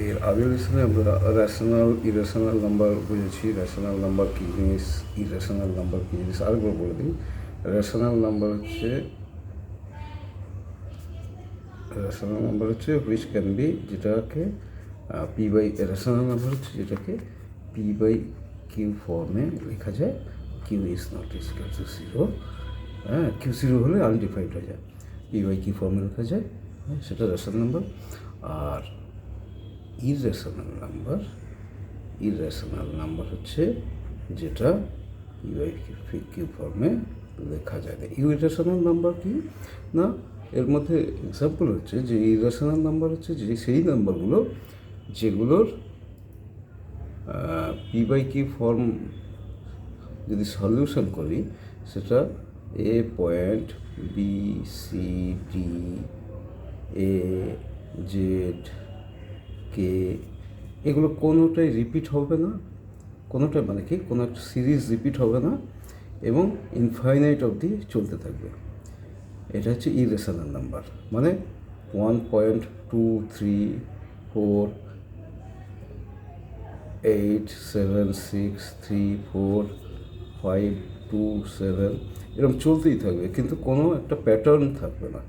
এর আগের লেসনে আমরা রেশনাল ইরেশনাল নাম্বার বুঝেছি। রেশনাল নাম্বার কী জিনিস? ইরেশনাল নাম্বার কী জিনিস? আরেকবার বলে দিই। রেশনাল নাম্বার হচ্ছে রেশনাল নাম্বার হচ্ছে হুইচ ক্যান বি যেটাকে পি বাই রেশনাল নাম্বার হচ্ছে যেটাকে পি বাই কিউ ফর্মে লেখা যায়। Q is not equal to zero হ্যাঁ কিউ জিরো হলে আনডিফাইন্ড হয়ে যায়। পি বাই কিউ ফর্মে লেখা যায়। হ্যাঁ, সেটা রেশনাল নাম্বার আর ইরেশনাল নাম্বার ইরেশনাল নাম্বার হচ্ছে যেটা কিউ ফর্মে লেখা যায়। না ইউরেশনাল নাম্বার কি? না, এর মধ্যে এক্সাম্পল হচ্ছে যে ইরেশনাল নাম্বার হচ্ছে যে সেই নাম্বারগুলো যেগুলোর পি বাই কি ফর্ম যদি সলিউশন করি, সেটা A point B C D A Z কে, এগুলো কোনোটাই রিপিট হবে না কোনোটাই মানে কি, কোনো একটা সিরিজ রিপিট হবে না এবং ইনফাইনাইট অবধি চলতে থাকবে। এটা হচ্ছে ইরেশনাল নাম্বার মানে one point two three four eight seven six three four five two seven এরকম চলতেই থাকবে, কিন্তু কোনো একটা প্যাটার্ন থাকবে না।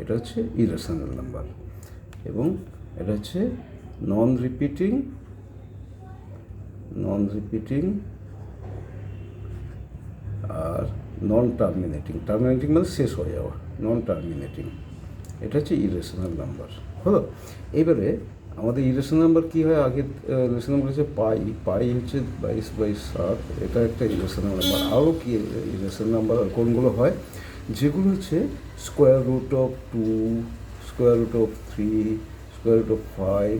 এটা হচ্ছে ইরেশনাল নাম্বার এবং এটা হচ্ছে নন রিপিটিং নন রিপিটিং আর নন টার্মিনেটিং টার্মিনেটিং মানে শেষ হয়ে যাওয়া। নন টার্মিনেটিং এটা হচ্ছে ইরেশনাল নাম্বার হলো? এবারে আমাদের ইরেশনাল নাম্বার কী হয়? আগে ইরেশনাল নাম্বার হচ্ছে পাই। পাই হচ্ছে বাইশ বাইশ সাত। এটা একটা ইরেশনাল নাম্বার আরও কি ইরেশনাল নাম্বার কোনগুলো হয়? যেগুলো হচ্ছে square root of two square root of three square root of five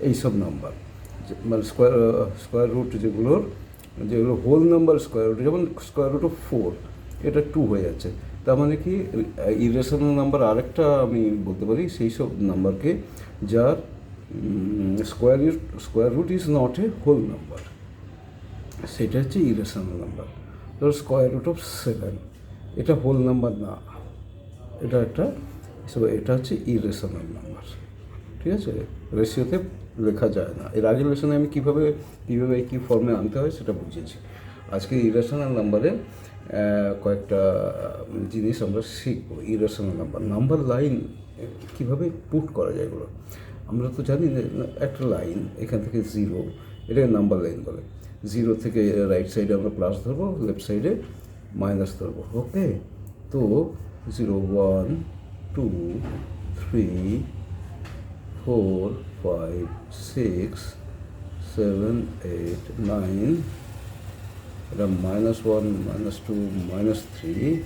এইসব নাম্বার। যে- মানে স্কোয়ার স্কোয়ার রুট যেগুলোর যেগুলো হোল নাম্বার স্কোয়ার রুট যেমন স্কোয়ার রুট অফ ফোর এটা টু হয়ে যাচ্ছে। তার মানে কি ইরেশনাল নাম্বার আরেকটা আমি বলতে পারি সেই সব নাম্বারকে যার square root square root is not a whole number সেটা হচ্ছে ইরেশনাল নাম্বার ধরো স্কোয়ার রুট অফ সেভেন এটা হোল নাম্বার না। এটা একটা এটা হচ্ছে ইরেশনাল নাম্বার ঠিক আছে? রেশিওতে লেখা যায় না। এর আগের লেসনে আমি কীভাবে কীভাবে কী ফর্মে আনতে হয় সেটা বুঝিয়েছি। আজকে ইরেশনাল নাম্বারে কয়েকটা জিনিস আমরা শিখব। ইরেশনাল নাম্বার নাম্বার লাইন কীভাবে পুট করা যায় এগুলো? আমরা তো জানি একটা লাইন এখান থেকে জিরো এটাকে নাম্বার লাইন বলে। জিরো থেকে রাইট সাইডে আমরা প্লাস ধরবো লেফট সাইডে মাইনাস ধরবো ওকে তো zero one two three four five six seven eight nine এটা minus one minus two minus three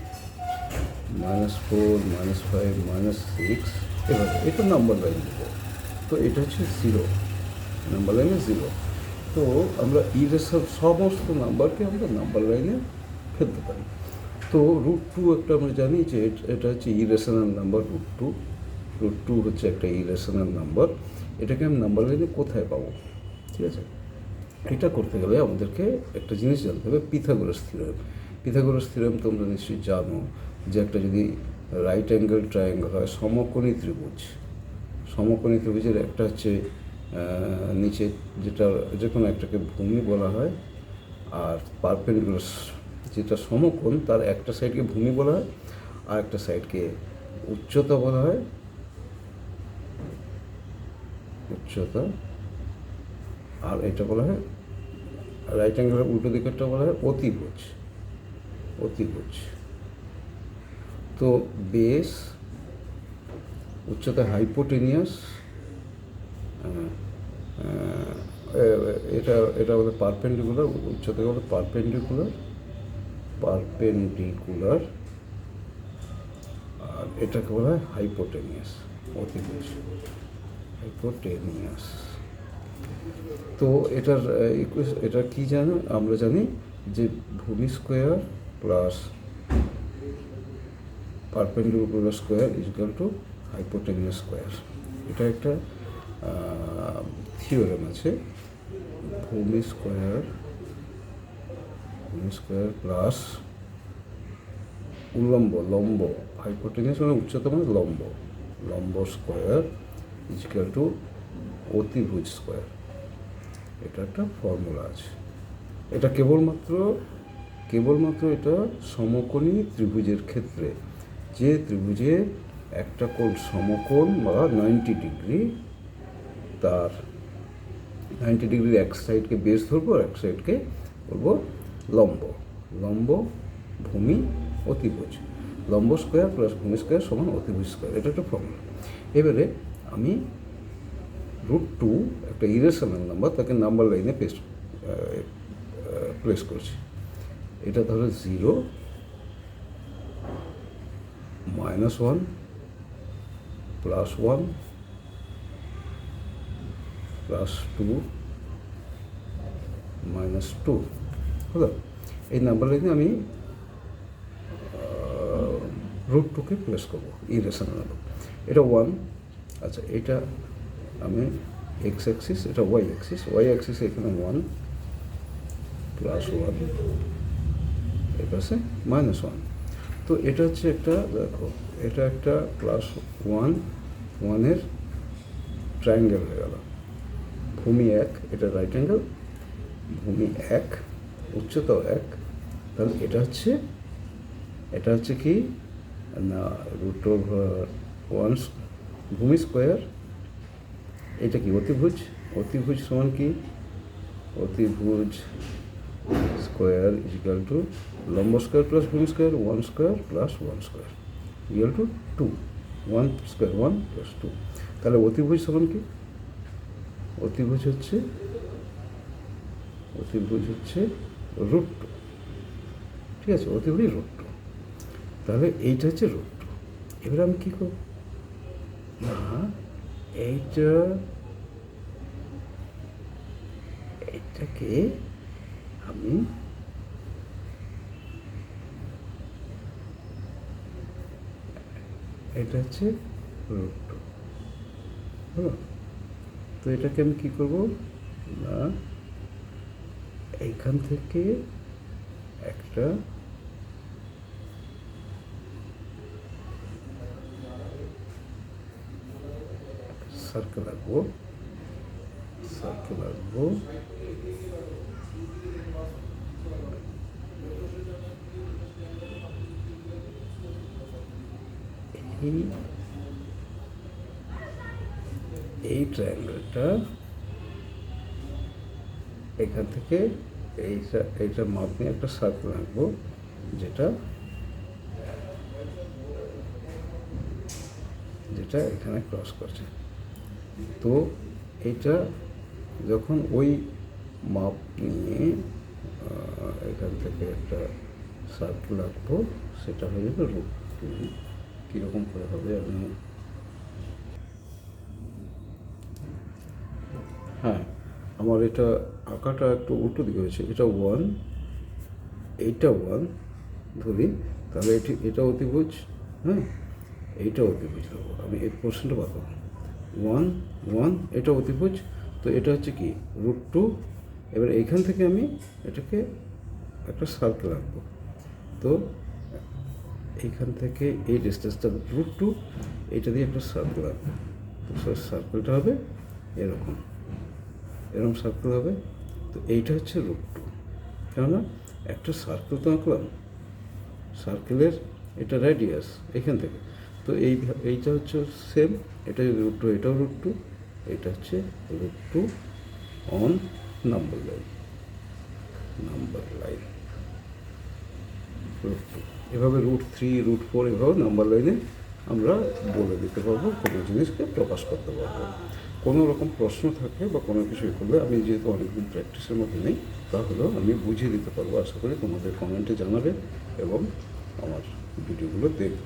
minus four minus five minus six এভাবে এটা নাম্বার লাইন দেবো। তো এটা হচ্ছে জিরো নাম্বার লাইনে জিরো তো আমরা ইরেশার সমস্ত নাম্বারকে আমরা নাম্বার লাইনে ফেলতে পারি। তো রুট টু একটা আমরা জানি যে এট- এটা হচ্ছে irrational number root two root two হচ্ছে একটা ইরেশনাল নাম্বার এটাকে আমি নাম্বার লাইনে কোথায় পাবো? ঠিক আছে? এটা করতে গেলে আমাদেরকে একটা জিনিস জানতে হবে পিথাগোরাস থিওরেম পিথাগোরাস থিওরেম তোমরা নিশ্চয়ই জানো যে একটা যদি রাইট অ্যাঙ্গেল ট্রায়াঙ্গেল হয়, সমকোণী ত্রিভুজ। সমকোণী ত্রিভুজের একটা হচ্ছে নিচে যেটা যে কোনো একটাকে ভূমি বলা হয়, আর পারপেন্ডিকুলার যেটা সমকোণ, তার একটা সাইডকে ভূমি বলা হয়, আর একটা সাইডকে উচ্চতা বলা হয়। উচ্চতা। আর এটা বলা হয় রাইট অ্যাঙ্গেলের উল্টো দিকেরটা বলা হয় অতিভুজ। অতিভুজ। তো বেস উচ্চতা হাইপোটেনিয়াস এটা এটা বলে পারপেন্ডিকুলার উচ্চতাকে বলে পারপেন্ডিকুলার পারপেন্ডিকুলার আর এটাকে বলা হয় হাইপোটেনিয়াস অতিভুজ। হাইপোটেনিয়াস তো এটার এটা কি জানো? আমরা জানি যে ভূমি square plus perpendicular square equal to hypotenuse square. এটা একটা থিওরেম আছে। ভূমি স্কোয়ার ভূমি স্কোয়ার প্লাস উল্লম্ব, লম্ব, হাইপোটেনিয়াস মানে উচ্চতা মানে লম্ব। লম্ব স্কোয়ার ইজিক্যাল টু অতিভুজ স্কোয়ার এটা একটা ফর্মুলা আছে। এটা কেবলমাত্র কেবলমাত্র এটা সমকোণী ত্রিভুজের ক্ষেত্রে। যে ত্রিভুজে একটা কোণ সমকোণ বা নাইনটি ডিগ্রি তার নাইনটি ডিগ্রির এক সাইডকে বেস ধরবো আর এক সাইডকে বলব লম্ব। লম্ব ভূমি অতিভুজ লম্ব স্কোয়ার প্লাস ভূমি স্কোয়ার সমান অতিভুজ স্কোয়ার এটা একটা ফর্মুলা এবারে আমি রুট টু একটা ইরেশনাল নাম্বার তাকে নাম্বার লাইনে পেস্ট প্লেস করছি। এটা ধরো zero minus one plus one plus two minus two হলো এই নাম্বার লাইনে আমি রুট টুকে প্লেস করব ইরেশনাল নাম্বার এটা ওয়ান আচ্ছা এটা আমি এক্স অ্যাক্সিস এটা ওয়াই অ্যাক্সিস ওয়াই অ্যাক্সিস এখানে ওয়ান প্লাস ওয়ান পাশে মাইনাস ওয়ান তো এটা হচ্ছে একটা, দেখো, এটা একটা প্লাস ওয়ান ওয়ানের ট্রায়াঙ্গেল হয়ে গেল। ভূমি এক, এটা রাইট অ্যাঙ্গেল ভূমি এক, উচ্চতাও এক। তাহলে এটা হচ্ছে এটা হচ্ছে কি? না রুট ওভার ওয়ান ভূমি স্কোয়ার, এটা কি অতিভুজ? অতিভুজ সমান কি? অতিভুজ স্কোয়ার ইজিক্যাল টু লম্ব স্কোয়ার প্লাস ভূমি square one square plus one square equal to two one square one plus two তাহলে অতিভুজ সমান কি? অতিভুজ হচ্ছে অতিভুজ হচ্ছে রুট টু ঠিক আছে? অতিভুজ রুট টু তাহলে এইটা হচ্ছে রুট টু এবার আমি কী করব? এইটা, এইটাকে আমি এটা হচ্ছে রুট হলো তো এটাকে আমি কী করব? না, এইখান থেকে একটা সার্কেল আঁকবো সার্কেল আঁকবো এই এই ট্রায়াঙ্গেলটা এখান থেকে এইটা এইটা মাপ নিয়ে একটা সার্কেল আঁকবো, যেটা যেটা এখানে ক্রস করছে। তো এটা যখন ওই মাপ নিয়ে এখান থেকে একটা সার্কেল আঁকবো, সেটা হয়ে যাবে টু কীরকম করে হবে আমি হ্যাঁ আমার এটা আঁকাটা একটু উল্টো দিকে হয়েছে। এটা ওয়ান এইটা ওয়ান ধরি। তাহলে এটি, এটা অতিভুজ হ্যাঁ এইটা অতিভুজ হব আমি এই পোর্শনটা পাবো ওয়ান ওয়ান, এটা অতিভুজ। তো এটা হচ্ছে কি? Root two. এবার এইখান থেকে আমি এটাকে একটা সার্কেল আঁকবো। তো এইখান থেকে এই ডিস্টেন্সটা রুট টু এইটা দিয়ে একটা সার্কেল আঁকবো। তো সার্কেলটা হবে এরকম। এরকম সার্কেল হবে। তো এইটা হচ্ছে রুট টু কেননা একটা সার্কেল তো আঁকলাম। সার্কেলের এটা রেডিয়াস এখান থেকে। তো এই, এইটা হচ্ছে সেম এটা রুট টু এটাও রুট টু এটা হচ্ছে root two on number line number line root two এভাবে রুট থ্রি রুট ফোর এভাবে নাম্বার লাইনে আমরা বলে দিতে পারব, কোনো জিনিসকে প্রকাশ করতে পারব কোনো রকম প্রশ্ন থাকে বা কোনো কিছু করলে আমি যেহেতু অনেকদিন প্র্যাকটিসের মধ্যে নেই, তাহলেও আমি বুঝিয়ে দিতে পারব। আশা করি তোমাদের কমেন্টে জানাবে এবং আমার ভিডিওগুলো দেখবে।